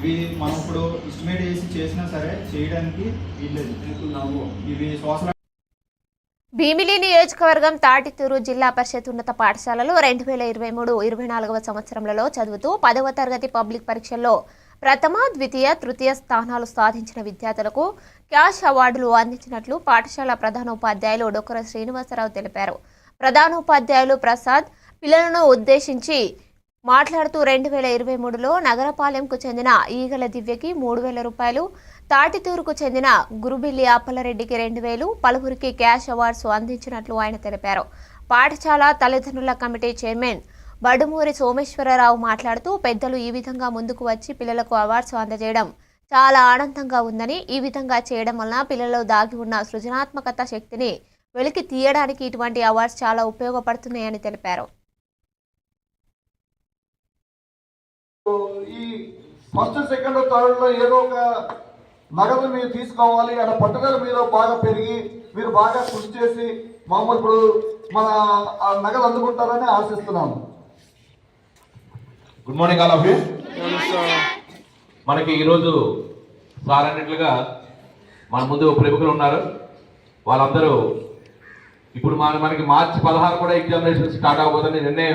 ఇవి మనం ఇప్పుడు ఎస్టిమేట్ చేసి చేసినా సరే చేయడానికి వీల్లేదు. ఇవి శ్వాస భీమిలి నియోజకవర్గం తాటితూరు జిల్లా పరిషత్ ఉన్నత పాఠశాలలో రెండు వేల ఇరవై మూడు ఇరవై నాలుగవ సంవత్సరంలో చదువుతూ పదవ తరగతి పబ్లిక్ పరీక్షల్లో ప్రథమ ద్వితీయ తృతీయ స్థానాలు సాధించిన విద్యార్థులకు క్యాష్ అవార్డులు అందించినట్లు పాఠశాల ప్రధానోపాధ్యాయులు డొక్కర శ్రీనివాసరావు తెలిపారు. ప్రధానోపాధ్యాయులు ప్రసాద్ పిల్లలను ఉద్దేశించి మాట్లాడుతూ రెండు వేల ఇరవై మూడులో నగరపాలెంకు చెందిన ఈగల దివ్యకి మూడు వేల రూపాయలు తాటితూరుకు చెందిన గురుబిల్లి అప్పలరెడ్డికి రెండు వేలు పలువురికి క్యాష్ అవార్డ్స్ అందించినట్లు ఆయన తెలిపారు. పాఠశాల తల్లిదండ్రుల కమిటీ చైర్మన్ బడుమూరి సోమేశ్వరరావు మాట్లాడుతూ పెద్దలు ఈ విధంగా ముందుకు వచ్చి పిల్లలకు అవార్డ్స్ అందజేయడం చాలా ఆనందంగా ఉందని ఈ విధంగా చేయడం వలన పిల్లల్లో దాగి ఉన్న సృజనాత్మకత శక్తిని వెలికి తీయడానికి ఇటువంటి అవార్డ్స్ చాలా ఉపయోగపడుతున్నాయని తెలిపారు. ఈ ఫస్ట్ సెకండ్ థర్డ్లో ఏదో ఒక నగదు మీరు తీసుకోవాలి. అన్న పట్టుదల మీలో బాగా పెరిగి మీరు బాగా కృషి చేసి మామూలు ఇప్పుడు మన ఆ నగదు అందుకుంటారని ఆశిస్తున్నాను. Good morning all of you మనకి ఈరోజు సార్ అన్నట్లుగా మన ముందు ప్రముఖులు ఉన్నారు. వాళ్ళందరూ ఇప్పుడు మన మనకి మార్చి పదహారు కూడా ఎగ్జామినేషన్ స్టార్ట్ అవబోతుంది నిన్నే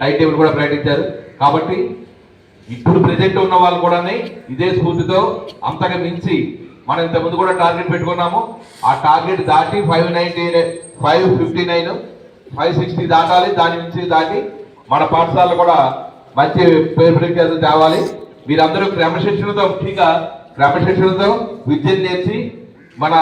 టైం టేబుల్ కూడా ప్రకటించారు. కాబట్టి ఇప్పుడు ప్రెజెంట్ ఉన్న వాళ్ళు కూడా ఇదే స్ఫూర్తితో అంతగా మించి మనం ఇంతకుముందు కూడా టార్గెట్ పెట్టుకున్నాము. ఆ టార్గెట్ దాటి five ninety five fifty nine five sixty దాటాలి. దాని నుంచి దాటి మన పాఠశాలలో కూడా మంచి పేరు ప్రఖ్యాతులు తేవాలి. మీరందరూ క్రమశిక్షణతో ముఖ్యంగా క్రమశిక్షణతో విద్యను నేర్చి మన